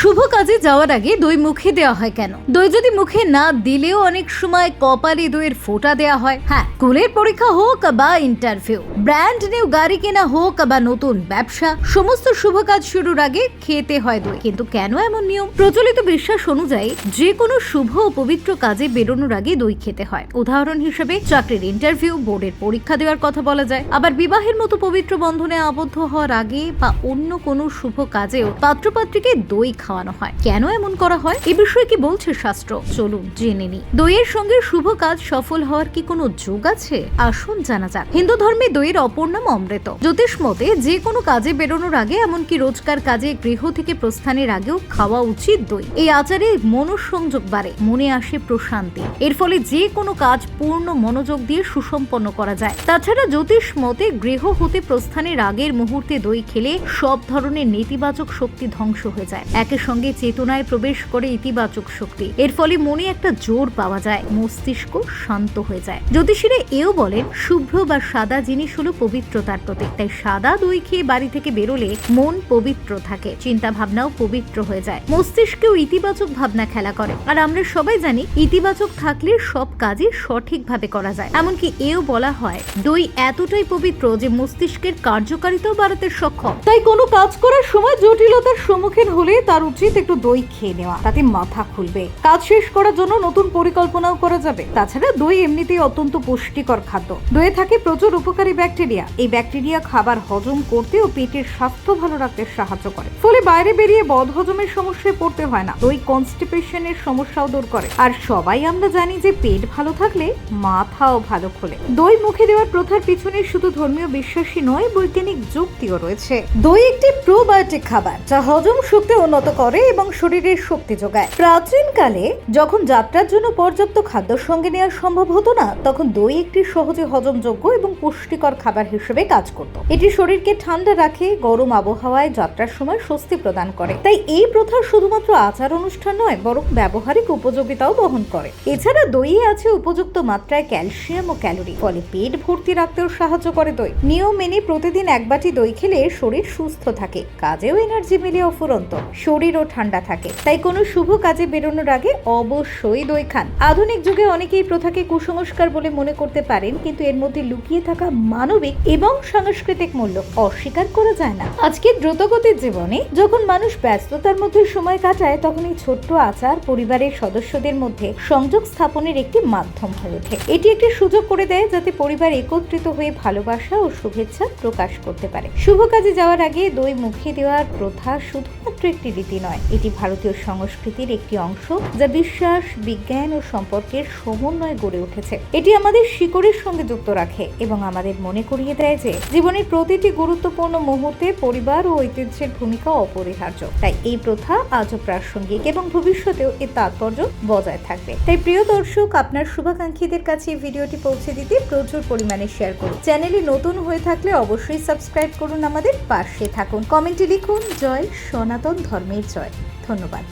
শুভ কাজে যাওয়ার আগে দই মুখে দেওয়া হয় কেন? দই যদি মুখে না দিলেও অনেক সময় কপালে দইয়ের ফোঁটা দেওয়া হয়। হ্যাঁ স্কুলের পরীক্ষা হোক বা ইন্টারভিউ, ব্র্যান্ড নিউ গাড়ি কেনা হোক বা নতুন ব্যবসা, সমস্ত শুভ কাজ শুরুর আগে খেতে হয় দই। কিন্তু কেন এমন নিয়ম? প্রচলিত বিশ্বাস অনুযায়ী যে কোনো শুভ ও পবিত্র কাজে বেরোনোর আগে দই খেতে হয়। উদাহরণ হিসেবে চাকরির ইন্টারভিউ, বোর্ডের পরীক্ষা দেওয়ার কথা বলা যায়। আবার বিবাহের মতো পবিত্র বন্ধনে আবদ্ধ হওয়ার আগে বা অন্য কোনো শুভ কাজেও পাত্রপাত্রীকে দই খাওয়ানো হয়। কেন এমন করা হয়? এ বিষয়ে কি বলছে শাস্ত্র? চলুন জেনে নি দইয়ের সঙ্গে শুভ কাজ সফল হওয়ার কি কোনো যোগ আছে? আসুন জানা যাক। হিন্দু ধর্মে দইয়ের অপর নাম অমৃত। জ্যোতিষ মতে, যে কোনো কাজে বেরোনোর আগে, এমনকি রোজকার কাজে, গৃহ থেকে প্রস্থানের আগেও খাওয়া উচিত দই। এই আচারে মনোসংযোগ বাড়ে, মনে আসে প্রশান্তি। এর ফলে যে কোনো কাজ পূর্ণ মনোযোগ দিয়ে সুসম্পন্ন করা যায়। তাছাড়া জ্যোতিষ মতে, গৃহ হতে প্রস্থানের আগের মুহূর্তে দই খেলে সব ধরনের নেতিবাচক শক্তি ধ্বংস হয়ে যায়। একের সঙ্গে চেতনায় প্রবেশ করে ইতিবাচক শক্তি। এর ফলে মনে একটা জোর পাওয়া যায়, মস্তিষ্ক শান্ত হয়ে যায়। জ্যোতিষীরা এও বলেন, শুভ্র বা সাদা জিনিস হলো পবিত্রতার প্রতীক। তাই সাদা দই খেয়ে বাড়ি থেকে বেরোলে মন পবিত্র থাকে চিন্তা ভাবনাও পবিত্র হয়ে যায়। মস্তিষ্কেও ইতিবাচক ভাবনা খেলা করে। আর আমরা সবাই জানি, ইতিবাচক থাকলে সব কাজই সঠিকভাবে করা যায়। এমনকি এও বলা হয়, দই এতটাই পবিত্র যে মস্তিষ্কের কার্যকারিতাও বাড়াতে সক্ষম। তাই কোনো কাজ করার সময় জটিলতার সম্মুখীন হলে তার উচিত একটু দই খেয়ে নেওয়া, তাতে মাথা খুলবে। কাজ শেষ করার জন্য নতুন পরিকল্পনাও করা যাবে। তাছাড়া দই এমনিতেই অত্যন্ত পুষ্টিকর খাদ্য। দইয়ে থাকে প্রচুর উপকারী ব্যাকটেরিয়া। এই ব্যাকটেরিয়া খাবার হজম করতে ও পেটের স্বাস্থ্য ভালো রাখতে সাহায্য করে। ফলে বাইরে বেরিয়ে বদ হজমের সমস্যায় পড়তে হয় না। দই কনস্টিপেশনের সমস্যাও দূর করে। আর সবাই আমরা জানি যে পেট ভালো থাকলে মাথাও ভালো খোলে। দই মুখে দেওয়ার প্রথার পিছনে শুধু ধর্মীয় বিশ্বাসী নয়, বৈজ্ঞানিক যুক্তিও রয়েছে। দই একটি প্রোবায়োটিক খাবার, যা হজম শক্তি উন্নত করে এবং শরীরের শক্তি যোগায়। প্রাচীনকালে যখন যাত্রার জন্য পর্যাপ্ত খাদ্য সঙ্গে নেওয়া সম্ভব হতো না, তখন দই একটি সহজে হজমযোগ্য এবং পুষ্টিকর খাবার হিসেবে কাজ করত। এটি শরীরকে ঠান্ডা রাখে, গরম আবহাওয়ায় যাত্রার সময় স্বস্তি প্রদান করে। তাই এই প্রথা শুধুমাত্র আচার অনুষ্ঠান নয়, বরং ব্যবহারিক উপযোগিতাও বহন করে। এছাড়া দইয়ে আছে উপযুক্ত মাত্রায় ক্যালসিয়াম ও ক্যালোরি, ফলে পেট ভর্তি রাখতেও সাহায্য করে দই। নিয়ম মেনে প্রতিদিন এক বাটি দই খেলে শরীর সুস্থ থাকে, কাজেও এনার্জি মিলে অফুরন্ত। শরীরও ঠান্ডা থাকে। তাই কোনো শুভ কাজে বেরোনোর আগে অবশ্যই দই খান। আধুনিক যুগে অনেকেই প্রথাকে কুসংস্কার বলে মনে করতে পারেন, কিন্তু এর মধ্যে লুকিয়ে থাকা মানবিক এবং সাংস্কৃতিক মূল্য অস্বীকার করা যায় না। আজকে দ্রুতগতির জীবনে যখন মানুষ ব্যস্ততার মধ্যে সময় কাটায়, তখন এই ছোট্ট আচার পরিবারের সদস্যদের মধ্যে সংযোগ স্থাপনের একটি মাধ্যম হয়ে ওঠে। এটি একটি সুযোগ করে দেয় যাতে পরিবার একত্রিত হয়ে ভালোবাসা ও শুভেচ্ছা প্রকাশ করতে পারে। শুভ কাজে যাওয়ার আগে দই মুখে দেওয়ার প্রথা শুধুমাত্র একটি রীতি নয়, এটি ভারতীয় সংস্কৃতির একটি অংশ যা বিশ্বাস, বিজ্ঞান ও সম্পর্কের সমন্বয়ে গড়ে উঠেছে। এটি আমাদের শিকড়ের সঙ্গে যুক্ত রাখে এবং আমাদের মনে করিয়ে দেয় যে জীবনের প্রতিটি গুরুত্বপূর্ণ মুহূর্তে পরিবার ও ঐতিহ্যের ভূমিকা অপরিহার্য। তাই এই প্রথা আজও প্রাসঙ্গিক এবং ভবিষ্যতেও এর তাৎপর্য বজায় থাকবে। তাই প্রিয় দর্শক, আপনার শুভাকাঙ্ক্ষীদের কাছে ভিডিওটি পৌঁছে দিতে প্রচুর পরিমাণে শেয়ার করুন। চ্যানেলে নতুন হয়ে থাকলে অবশ্যই সাবস্ক্রাইব করুন আমাদের পাশে থাকুন। কমেন্টে লিখুন, জয় সনাতন ধর্মের জয়। ধন্যবাদ